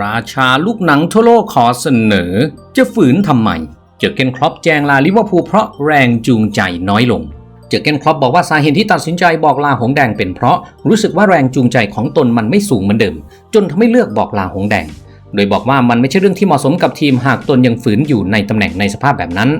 ราชาลูกหนังทั่วโลกขอเสนอ จะฝืนทำไม เจอเกนครอปแจงลาลิเวอร์พูลเพราะแรงจูงใจน้อยลง เจอเกนครอปบอกว่าสาเหตุที่ตัดสินใจบอกลาหงแดงเป็นเพราะรู้สึกว่าแรงจูงใจของตนมันไม่สูงเหมือนเดิม จนทำให้เลือกบอกลาหงแดง โดยบอกว่ามันไม่ใช่เรื่องที่เหมาะสมกับทีมหากตนยังฝืนอยู่ในตำแหน่งในสภาพแบบนั้น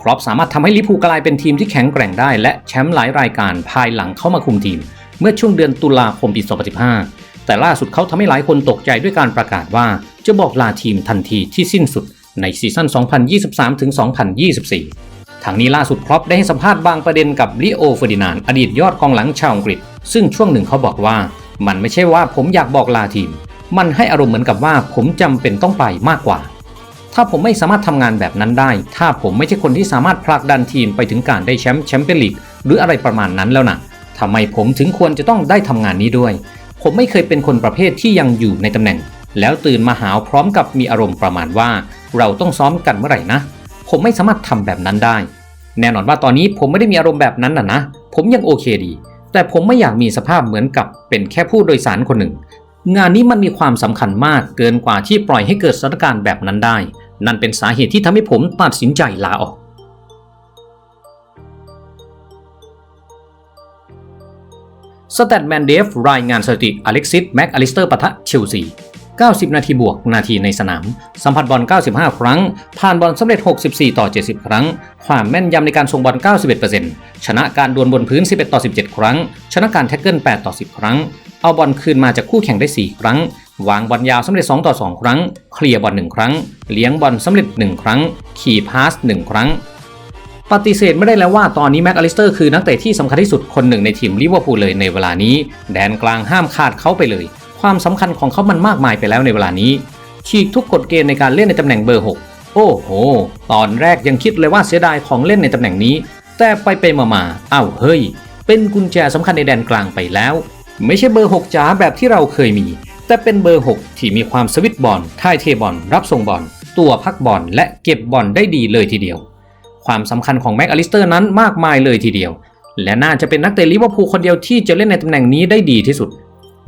ครอปสามารถทำให้ลิพูกลายเป็นทีมที่แข็งแกร่งได้และแชมป์หลายรายการภายหลังเข้ามาคุมทีม เมื่อช่วงเดือนตุลาคมปี 2015 แต่ล่าสุดเขาทำให้หลายคนตกใจด้วยการประกาศว่า จะบอกลาทีมทันทีที่สิ้นสุดในซีซั่น 2023-2024 ทางนี้ล่าสุดครอปได้ให้สัมภาษณ์บางประเด็นกับลิโอเฟอร์ดินานอดีตยอดกองหลังชาวอังกฤษ ซึ่งช่วงหนึ่งเขาบอกว่า มันไม่ใช่ว่าผมอยากบอกลาทีม มันให้อารมณ์เหมือนกับว่าผมจำเป็นต้องไปมากกว่า ถ้าผมไม่สามารถทำงานแบบนั้นได้ ถ้าผมไม่ใช่คนที่สามารถผลักดันทีมไปถึงการได้แชมป์แชมเปี้ยนลีกหรืออะไรประมาณนั้นแล้วนะทำไมผมถึงควรจะต้องได้ทำงานนี้ด้วย ผมไม่เคยเป็นคนประเภทที่ยังอยู่ในตำแหน่ง แล้วตื่นมาหาวพร้อมกับมีอารมณ์ประมาณว่า เราต้องซ้อมกันเมื่อไหร่นะ ผมไม่สามารถทำแบบนั้นได้ แน่นอนว่าตอนนี้ผมไม่ได้มีอารมณ์แบบนั้นนะนะ ผมยังโอเคดี แต่ผมไม่อยากมีสภาพเหมือนกับเป็นแค่ผู้โดยสารคนหนึ่ง งานนี้มันมีความสำคัญมากเกินกว่าที่ปล่อยให้เกิดสถานการณ์แบบนั้นได้ นั่นเป็นสาเหตุที่ทำให้ผมตัดสินใจลาออก สแตทแมนเดฟรายงานสถิติอเล็กซิสแม็กอลิสเตอร์ปะทะเชลซี 90 นาทีบวกนาทีในสนาม สัมผัสบอล 95 ครั้ง ผ่านบอลสำเร็จ 64 ต่อ 70 ครั้ง ความแม่นยำในการส่งบอล 91%ชนะการดวลบนพื้น 11 ต่อ 17 ครั้ง ชนะการแท็กเกิล 8 ต่อ 10 ครั้ง เอาบอลคืนมาจากคู่แข่งได้ 4 ครั้ง วางบอลยาวสำเร็จ 2 ต่อ 2 ครั้ง เคลียร์บอล 1 ครั้ง เลี้ยงบอลสำเร็จ 1 ครั้ง ขี่พาส 1 ครั้ง ปฏิเสธไม่ได้แล้วว่าตอนนี้แม็กอลิสเตอร์คือนักเตะที่สำคัญที่สุดคนหนึ่งในทีมลิเวอร์พูลเลยในเวลานี้ แดนกลางห้ามขาดเขาไปเลย ความสำคัญของเขามันมากมายไปแล้วในเวลานี้ ฉีกทุกกฎเกณฑ์ในการเล่นในตำแหน่งเบอร์ 6 โอ้โห ตอนแรกยังคิดเลยว่าเสียดายของเล่นในตำแหน่งนี้ แต่ไปไปมามาอ้าวเฮ้ย เป็นกุญแจสำคัญในแดนกลางไปแล้ว ไม่ใช่เบอร์ 6จ๋าแบบที่เราเคยมี แต่เป็นเบอร์ 6 ที่มีความสวิตบอลท่ายเทบอลรับส่งบอลตัวพักบอลและเก็บบอลได้ดีเลยทีเดียว ความสำคัญของแม็กอลิสเตอร์นั้นมากมายเลยทีเดียว และน่าจะเป็นนักเตะลิเวอร์พูลคนเดียวที่จะเล่นในตำแหน่งนี้ได้ดีที่สุด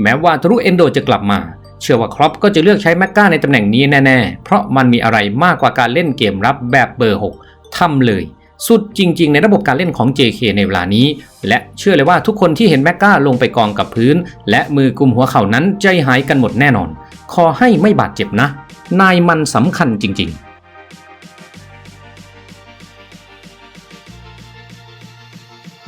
แม้ว่าทรุเอนโดจะกลับมา เชื่อว่าครอปก็จะเลือกใช้แม็กกาในตำแหน่งนี้แน่ๆ เพราะมันมีอะไรมากกว่าการเล่นเกมรับแบบเบอร์ 6ทำเลย สุดจริง ๆ ในระบบการเล่นของ JK ในเวลานี้ และเชื่อเลยว่าทุกคนที่เห็นแม็กกาลงไปกองกับพื้น และมือกุมหัวเข่านั้นใจหายกันหมดแน่นอน ขอให้ไม่บาดเจ็บนะ นายมันสำคัญจริง ๆ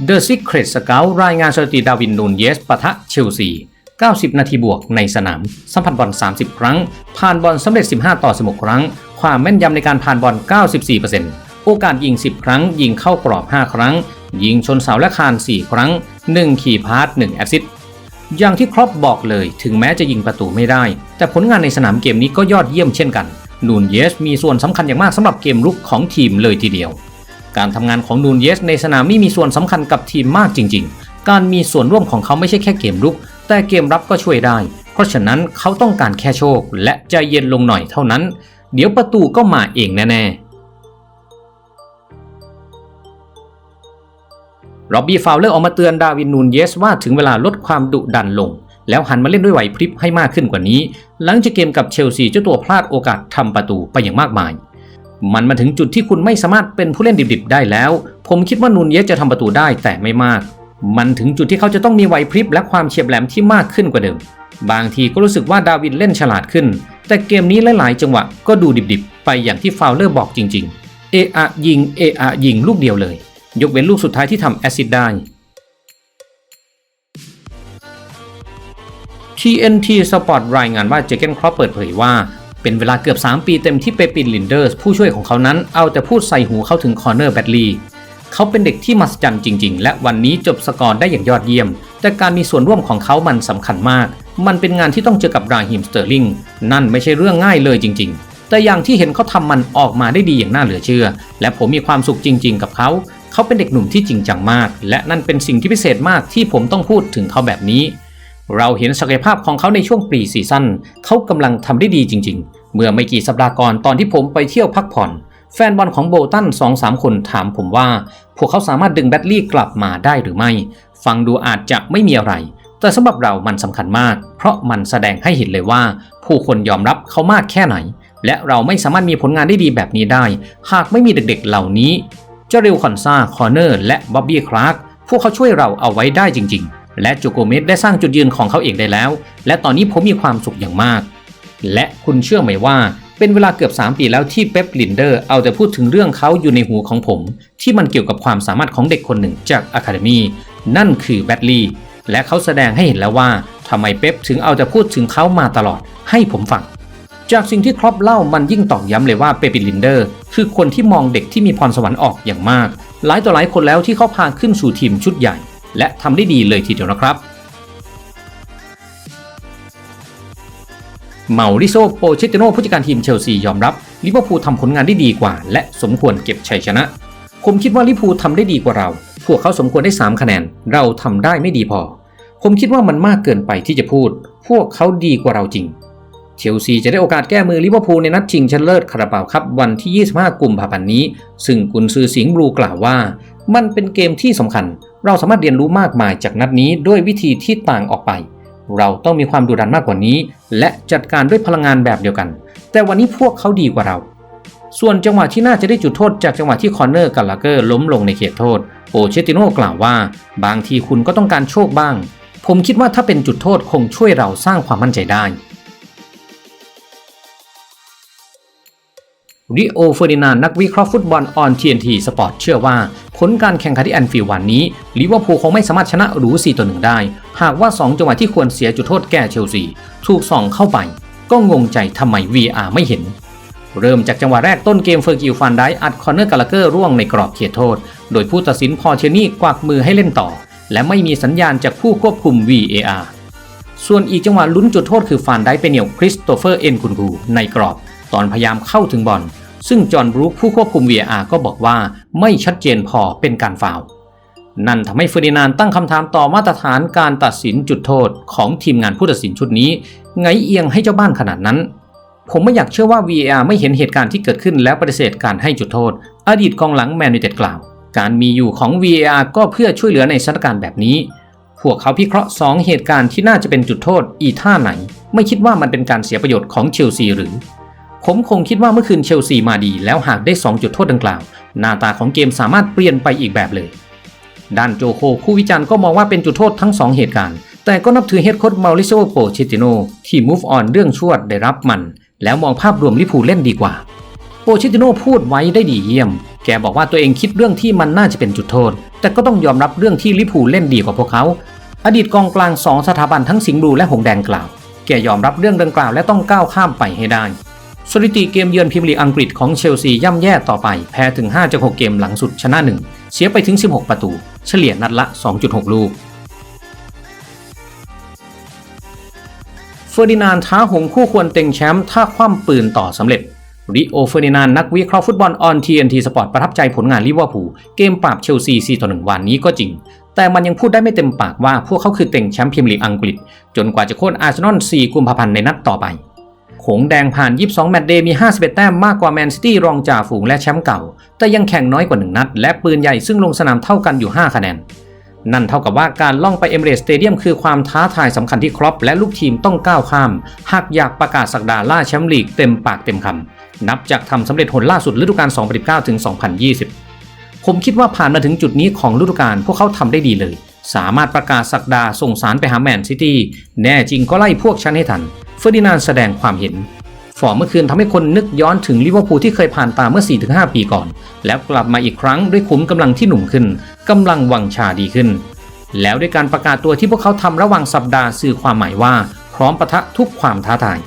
The Secret Scout รายงานสถิติดาวินนูนเยสปะทะเชลซี 90 นาทีบวกในสนาม สัมผัสบอล 30 ครั้ง ผ่านบอลสำเร็จ 15 ต่อ 16 ครั้ง ความแม่นยำในการผ่านบอล 94%โอกาสยิง 10 ครั้ง ยิงเข้ากรอบ 5 ครั้ง ยิงชนเสาและคาน 4 ครั้ง 1 ขี่พาส1แอสซิสต์อย่างที่ครอปบอกเลยถึงแม้จะยิงประตูไม่ได้ แต่ผลงานในสนามเกมนี้ก็ยอดเยี่ยมเช่นกันนูนเยสมีส่วนสำคัญอย่างมากสำหรับเกมลุกของทีมเลยทีเดียว การทำงานของนูนเยสในสนามนี่มีส่วนสำคัญกับทีมมากจริง ๆ การมีส่วนร่วมของเขาไม่ใช่แค่เกมรุก แต่เกมรับก็ช่วยได้ เพราะฉะนั้นเขาต้องการแค่โชค และใจเย็นลงหน่อยเท่านั้น เดี๋ยวประตูก็มาเองแน่ๆร็อบบี้ฟาวเลอร์ออกมาเตือนดาวินนูนเยสว่าถึงเวลาลดความดุดันลง แล้วหันมาเล่นด้วยไหวพริบให้มากขึ้นกว่านี้ หลังจากเกมกับเชลซีเจ้าตัวพลาดโอกาสทำประตูไปอย่างมากมาย มันมาถึงจุดที่คุณไม่สามารถเป็นผู้เล่นดิบๆได้แล้ว ผมคิดว่านูนเยสจะทำประตูได้แต่ไม่มาก มันถึงจุดที่เขาจะต้องมีไหวพริบและความเฉียบแหลมที่มากขึ้นกว่าเดิม บางทีก็รู้สึกว่าดาวินเล่นฉลาดขึ้น แต่เกมนี้หลายๆ จังหวะก็ดูดิบๆ ไปอย่างที่ฟาวเลอร์บอกจริง ๆ เออะยิงเออะยิงลูกเดียวเลย ยกเว้นลูกสุดท้ายที่ทำแอซิดได้ TNT Sport รายงานว่าเจเกนครอปเปิดเผยว่า เป็นเวลาเกือบ 3 ปีเต็มที่เปปินลินเดอร์สผู้ช่วยของเขานั้นเอาแต่พูดใส่หูเขาถึงคอร์เนอร์แบดลีเขาเป็นเด็กที่มหัศจรรย์จริง ๆ และวันนี้จบสกอร์ได้อย่างยอดเยี่ยม แต่การมีส่วนร่วมของเขามันสำคัญมาก มันเป็นงานที่ต้องเจอกับราฮิมสเตอร์ลิงนั่นไม่ใช่เรื่องง่ายเลยจริง ๆ แต่อย่างที่เห็นเขาทำมันออกมาได้ดีอย่างน่าเหลือเชื่อ และผมมีความสุขจริง ๆ กับเขา เขาเป็นเด็กหนุ่มที่จริงจังมาก และนั่นเป็นสิ่งที่พิเศษมากที่ผมต้องพูดถึงเขาแบบนี้ เราเห็นศักยภาพของเขาในช่วงปรีซีซั่นเขากำลังทำได้ดีจริง ๆ เมื่อไม่กี่สัปดาห์ก่อนตอนที่ผมไปเที่ยวพักผ่อน แฟนบอลของโบตัน2-3คนถามผมว่า พวกเขาสามารถดึงแบตลี่กลับมาได้หรือไม่ ฟังดูอาจจะไม่มีอะไร แต่สำหรับเรามันสำคัญมาก เพราะมันแสดงให้เห็นเลยว่า ผู้คนยอมรับเขามากแค่ไหน และเราไม่สามารถมีผลงานได้ดีแบบนี้ได้ หากไม่มีเด็กๆเหล่านี้เจริลคอนซาคอร์เนอร์ และบ๊อบบี้คลาร์กพวกเขาช่วยเราเอาไว้ได้จริง ๆ และจูโกเมสได้สร้างจุดยืนของเขาเองได้แล้ว และตอนนี้ผมมีความสุขอย่างมาก และคุณเชื่อไหมว่าเป็นเวลาเกือบ 3 ปีแล้วที่เป๊ปลินเดอร์เอาแต่พูดถึงเรื่องเขาอยู่ในหูของผม ที่มันเกี่ยวกับความสามารถของเด็กคนหนึ่งจากอะคาเดมีนั่นคือแบดลีย์และเขาแสดงให้เห็นแล้วว่าทำไมเป๊ปถึงเอาแต่พูดถึงเขามาตลอดให้ผมฟัง จากสิ่งที่ครอปเล่ามันยิ่งตอกย้ำเลยว่าเปปิลินเดอร์ คือคนที่มองเด็กที่มีพรสวรรค์ออกอย่างมาก หลายต่อหลายคนแล้วที่เขาพาขึ้นสู่ทีมชุดใหญ่ และทำได้ดีเลยทีเดียวนะครับเมาริโซโปเชติโนผู้จัดการทีมเชลซียอมรับลิเวอร์พูลทำผลงานได้ดีกว่า และสมควรเก็บชัยชนะ ผมคิดว่าลิเวอร์พูลทำได้ดีกว่าเรา พวกเขาสมควรได้ 3 คะแนน เราทำได้ไม่ดีพอ ผมคิดว่ามันมากเกินไปที่จะพูด พวกเขาดีกว่าเราจริง เชลซีจะได้โอกาสแก้มือลิเวอร์พูลในนัดชิงชนะเลิศคาราบาวครับวันที่ 25 กุมภาพันธ์นี้ ซึ่งกุนซือสิงห์บลูกล่าวว่า มันเป็นเกมที่สำคัญ เราสามารถเรียนรู้มากมายจากนัดนี้ด้วยวิธีที่ต่างออกไป เราต้องมีความดุดันมากกว่านี้ และจัดการด้วยพลังงานแบบเดียวกัน แต่วันนี้พวกเขาดีกว่าเรา ส่วนจังหวะที่น่าจะได้จุดโทษจากจังหวะที่คอนเนอร์กับลาเกอร์ล้มลงในเขตโทษ โปเชติโน่กล่าวว่า บางทีคุณก็ต้องการโชคบ้าง ผมคิดว่าถ้าเป็นจุดโทษคงช่วยเราสร้างความมั่นใจได้ ริโอเฟอร์ดินานนักวิเคราะห์ฟุตบอลออน TNT สปอร์ตเชื่อว่า ผลการแข่งขันที่แอนฟิลด์วันนี้ลิเวอร์พูลคงไม่สามารถชนะหรู4ต่อ1ได้ หากว่า 2 จังหวะที่ควรเสียจุดโทษแก่เชลซีถูกส่องเข้าไป ก็งงใจทำไม VR ไม่เห็น เริ่มจากจังหวะแรกต้นเกมเฟอร์กิลฟันได้อัดคอนเนอร์กาลาเกอร์ร่วงในกรอบเขตโทษ โดยผู้ตัดสินพอเชนี่กวักมือให้เล่นต่อ และไม่มีสัญญาณจากผู้ควบคุม VAR ส่วนอีกจังหวะลุ้นจุดโทษคือฟานได้ไปเหนี่ยวคริสโตเฟอร์เอ็นคุนกูในกรอบ ตอนพยายามเข้าถึงบอลซึ่งจอห์นบรูคผู้ควบคุม VAR ก็บอกว่าไม่ชัดเจนพอเป็นการฟาวนั่นทำให้เฟอร์ดินานด์ตั้งคำถามต่อมาตรฐานการตัดสินจุดโทษของทีมงานผู้ตัดสินชุดนี้ ไงเอียงให้เจ้าบ้านขนาดนั้น ผมไม่อยากเชื่อว่า VAR ไม่เห็นเหตุการณ์ที่เกิดขึ้นแล้วปฏิเสธการให้จุดโทษ อดีตกองหลังแมนยูเต็ดกล่าว การมีอยู่ของ VAR ก็เพื่อช่วยเหลือในสถานการณ์แบบนี้ พวกเขาพิเคราะห์ 2 เหตุการณ์ที่น่าจะเป็นจุดโทษอีท่าไหน ไม่คิดว่ามันเป็นการเสียประโยชน์ของเชลซีหรือ ผมคงคิดว่าเมื่อคืนเชลซีมาดี แล้วหากได้ 2 จุดโทษดังกล่าว หน้าตาของเกมสามารถเปลี่ยนไปอีกแบบเลย ด้านโจโคคู่วิจารณ์ก็มองว่าเป็นจุดโทษทั้ง 2 เหตุการณ์ แต่ก็นับถือเฮดโค้ชมาริโซโปเชติโนที่ move on เรื่องชวดได้รับมัน แล้วมองภาพรวมลิพูเล่นดีกว่า โปเชติโนพูดไว้ได้ดีเยี่ยม แกบอกว่าตัวเองคิดเรื่องที่มันน่าจะเป็นจุดโทษ แต่ก็ต้องยอมรับเรื่องที่ลิพูเล่นดีกว่าพวกเขา อดีตกองกลางสองสถาบันทั้งสิงห์บลูและหงแดงกล่าว แกยอมรับเรื่องดังกล่าวและต้องก้าวข้ามไปให้ได้ สถิติเกมเยือนพรีเมียร์ลีกอังกฤษของเชลซีย่ำแย่ต่อไป แพ้ถึง 5 จาก 6 เกมหลังสุดชนะ 1 เสียไปถึง 16 ประตู เฉลี่ยนัดละ 2.6 ลูกเฟอร์ดินานท้าหงคู่ควรเต็งแชมป์ถ้าคว่ำปืนต่อสำเร็จริโอเฟอร์ดินานนักวิเคราะห์ฟุตบอลออน TNT สปอร์ตประทับใจผลงานลิเวอร์พูลเกมปราบเชลซี4ต่อ1วันนี้ก็จริง แต่มันยังพูดได้ไม่เต็มปากว่าพวกเขาคือเต็งแชมป์พรีเมียร์ลีกอังกฤษ จนกว่าจะโค่นอาร์เซนอล4กุมภาพันธ์ในนัดต่อไป หงแดงผ่าน 22 แมตช์เดย์มี 51 แต้มมากกว่าแมนซิตี้รองจ่าฝูงและแชมป์เก่า แต่ยังแข่งน้อยกว่า 1 นัด และปืนใหญ่ซึ่งลงสนามเท่ากันอยู่ 5 คะแนน นั่นเท่ากับว่าการล่องไปเอมเรสสเตเดียมคือความท้าทายสำคัญที่ครอปและลูกทีมต้องก้าวข้าม หากอยากประกาศสักดาล่าแชมป์ลีกเต็มปากเต็มคำนับจากทำสำเร็จหนล่าสุดฤดูกาล2019ถึง2020 ผมคิดว่าผ่านมาถึงจุดนี้ของฤดูกาลพวกเขาทำได้ดีเลย สามารถประกาศสักดาส่งสารไปหาแมนซิตี้แน่จริงก็ไล่พวกฉันให้ทัน ฟอร์ดินานด์แสดงความเห็น ฟอร์มเมื่อคืนทำให้คนนึกย้อนถึงลิเวอร์พูลที่เคยผ่านตาเมื่อ 4-5 ปีก่อน แล้วกลับมาอีกครั้งด้วยขุมกำลังที่หนุ่มขึ้นกำลังวังชาดีขึ้น แล้วด้วยการประกาศตัวที่พวกเขาทำระหว่างสัปดาห์สื่อความหมายว่า พร้อมปะทะทุกความท้าทาย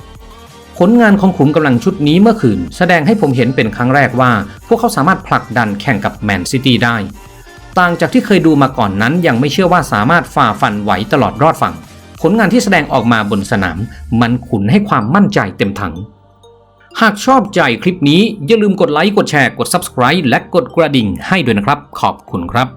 ผลงานของขุมกำลังชุดนี้เมื่อคืน แสดงให้ผมเห็นเป็นครั้งแรกว่า พวกเขาสามารถผลักดันแข่งกับแมนซิตี้ได้ ต่างจากที่เคยดูมาก่อนนั้นยังไม่เชื่อว่าสามารถฝ่าฟันไหวตลอดรอดฝั่ง ผลงานที่แสดงออกมาบนสนาม มันขุนให้ความมั่นใจเต็มถัง หากชอบใจคลิปนี้อย่าลืมกดไลค์กดแชร์กด Subscribe และกดกระดิ่งให้ด้วยนะครับ ขอบคุณครับ